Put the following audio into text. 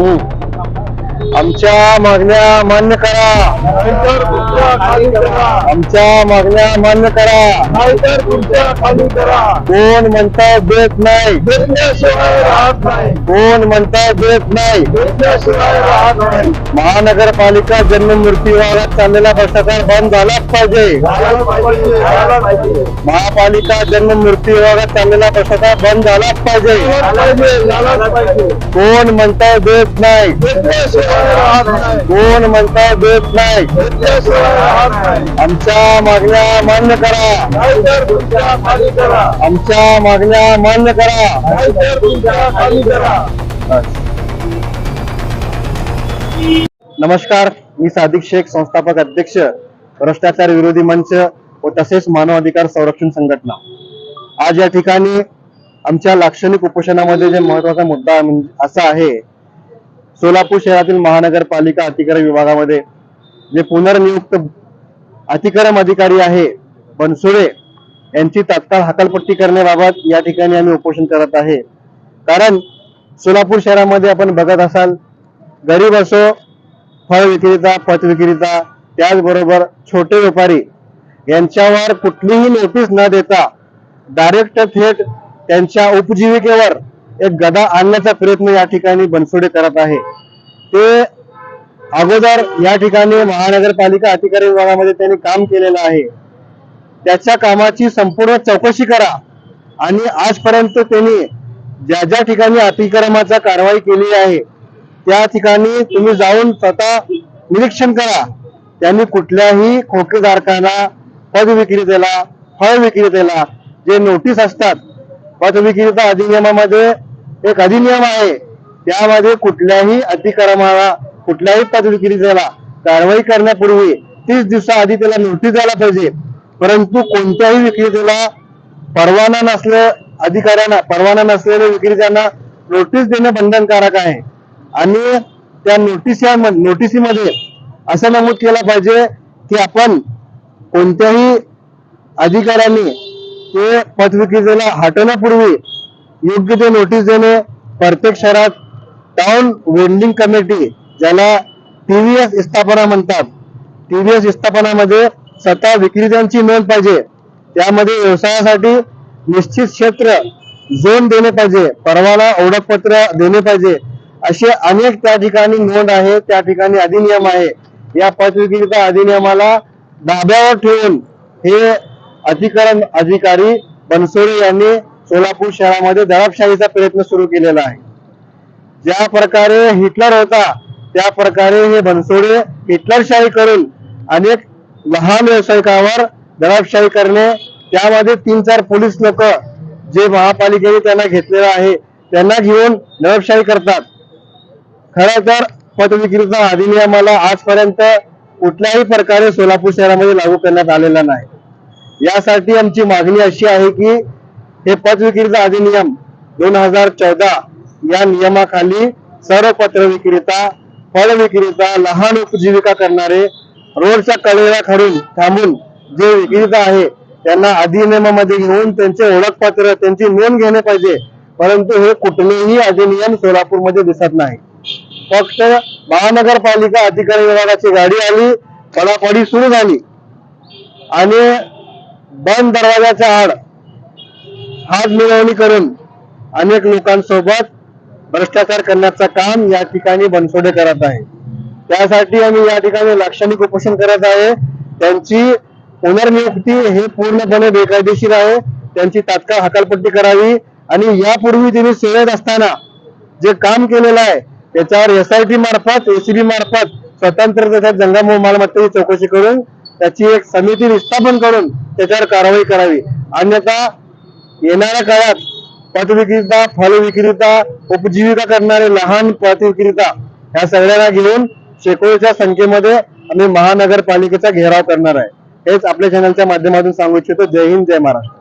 ओ आमच्या मागण्या मान्य करा. नाहीतर खाली करा आमच्या मागण्या मान्य करा. नाहीतर खाली करा कोण म्हणता देत नाही? देण्याशिवाय राहत नाही कोण म्हणता देत नाही? देण्याशिवाय राहत नाही महानगरपालिका जन्म मृत्यू विभागात चाललेला भ्रष्टाचार बंद झालाच पाहिजे. पाहिजे पाहिजे महापालिका जन्म मृत्यू विभागात चाललेला भ्रष्टाचार बंद झालाच पाहिजे. झालं पाहिजे पाहिजे कोण म्हणता देत नाही देण्याशिवाय नाही? कोण म्हणता देत नाही. आमच्या मागण्या मान्य करा. आमच्या मागण्या मान्य करा. नमस्कार मी सादिक शेख संस्थापक अध्यक्ष भ्रष्टाचार विरोधी मंच व तसेच मानव अधिकार संरक्षण संघटना. आज या ठिकाणी आमच्या लाक्षणिक उपोषणामध्ये जे महत्त्वाचा मुद्दा असा आहे सोलापूर शहरातील महानगरपालिका अतिक्रम विभागामध्ये जे पुनर्नियुक्त अतिक्रम अधिकारी आहे बनसुळे यांची तात्काळ हकालपट्टी करण्याबाबत या ठिकाणी आम्ही उपोषण करत आहे. कारण सोलापूर शहरामध्ये आपण बघत असाल गरीब असो फळ विक्रेता पथ विक्रेता त्याचबरोबर छोटे व्यापारी यांच्यावर कुठलीही नोटीस न देता डायरेक्ट थेट त्यांच्या उपजीविकेवर एक गदा आणण्याचा प्रयत्न या ठिकाणी बनसोडे करत आहे. ते अगोदर या ठिकाणी महानगरपालिका अधिकारी विभागामध्ये त्यांनी काम केलेलं आहे. त्याच्या कामाची संपूर्ण चौकशी करा आणि आजपर्यंत त्यांनी ज्या ज्या ठिकाणी अतिक्रमाचा कारवाई केली आहे त्या ठिकाणी तुम्ही जाऊन स्वतः निरीक्षण करा. त्यांनी कुठल्याही खोकेधारकांना पद विक्रेतेला फळ विक्रेतेला जे नोटीस असतात पद विक्रेता अधिनियमामध्ये एक अधिनियम आहे. त्यामध्ये कुठल्याही अतिक्रमाला कुठल्याही पद झाला कारवाई करण्यापूर्वी तीस दिवसाआधी त्याला नोटीस द्यायला पाहिजे. परंतु कोणत्याही विक्रेत्याला परवाना नसल्या अधिकाऱ्यांना परवाना नसलेल्या विक्रेत्यांना नोटीस देणे बंधनकारक आहे. आणि त्या नोटीस या नोटीसीमध्ये असं नमूद केलं पाहिजे की आपण कोणत्याही अधिकाऱ्यांनी ते पदविक्रेत्याला हटवण्यापूर्वी योग्य ते नोटीस देणे प्रत्येक शहरात टाउन वेंडिंग कमिटी ज्याला टीव्हीएस स्थापना म्हणतात. टीव्हीएस स्थापनामध्ये स्वतः विक्रेत्यांची नोंद पाहिजे. त्यामध्ये व्यवसायासाठी निश्चित क्षेत्र झोन देणे पाहिजे. परवाना ओळखपत्र देणे पाहिजे. असे अनेक त्या ठिकाणी नोंद आहे त्या ठिकाणी अधिनियम आहे. या पथविक्रेता अधिनियमाला धाब्यावर ठेवून हे अधिकरण अधिकारी बनसोडे यांनी सोलापूर शहरामध्ये दडपशाहीचा प्रयत्न सुरू केलेला आहे. ज्या प्रकारे हिटलर होता त्या प्रकारे हे बनसोडे हिटलरशाही करून अनेक लहान व्यावसायिकावर दडपशाही करणे त्यामध्ये तीन चार पोलीस लोक जे महापालिकेने त्यांना घेतलेलं आहे त्यांना घेऊन दडपशाही करतात. खरं तर पतविक्रीचा अधिनियमाला आजपर्यंत कुठल्याही प्रकारे सोलापूर शहरामध्ये लागू करण्यात आलेला नाही. यासाठी आमची मागणी अशी आहे की हे पतविक्रेता अधिनियम दोन हजार चौदा या नियमाखाली सर्व पत्र विक्रेता फळ विक्रेता लहान उपजीविका करणारे रोडच्या कडेला खडून थांबून जे विक्रेता आहे त्यांना अधिनियमामध्ये घेऊन त्यांचे ओळखपत्र त्यांची नोंद घेणे पाहिजे. परंतु हे कुठलेही अधिनियम सोलापूरमध्ये दिसत नाही. फक्त महानगरपालिका अधिकारी विभागाची गाडी आली पडापडी सुरू झाली. आणि बंद दरवाजाच्या आड हात मिळवणी करून अनेक लोकांसोबत भ्रष्टाचार करण्याचं काम या ठिकाणी बनसोडे करत आहे. त्यासाठी आम्ही या ठिकाणी लाक्षणिक उपोषण करत आहे. त्यांची पुनर्नियुक्ती हे पूर्णपणे बेकायदेशीर आहे. त्यांची तात्काळ हकालपट्टी करावी आणि यापूर्वी त्यांनी सेवेत असताना जे काम केलेलं आहे त्याच्यावर एसआयटी मार्फत एसीबी मार्फत स्वतंत्र त्याच्यात जंगम मालमत्तेची चौकशी करून त्याची एक समिती स्थापन करून त्याच्यावर कारवाई करावी. अन्यथा येणाऱ्या काळात पथ फलविक्रेता फल विक्रेता उपजीविका करणारे लहान पथविक्रेता ह्या सगळ्यांना घेऊन शेकडोच्या संख्येमध्ये आम्ही महानगरपालिकेचा घेराव करणार आहे. हेच आपल्या चॅनलच्या माध्यमातून सांगू इच्छितो. जय हिंद जय महाराष्ट्र.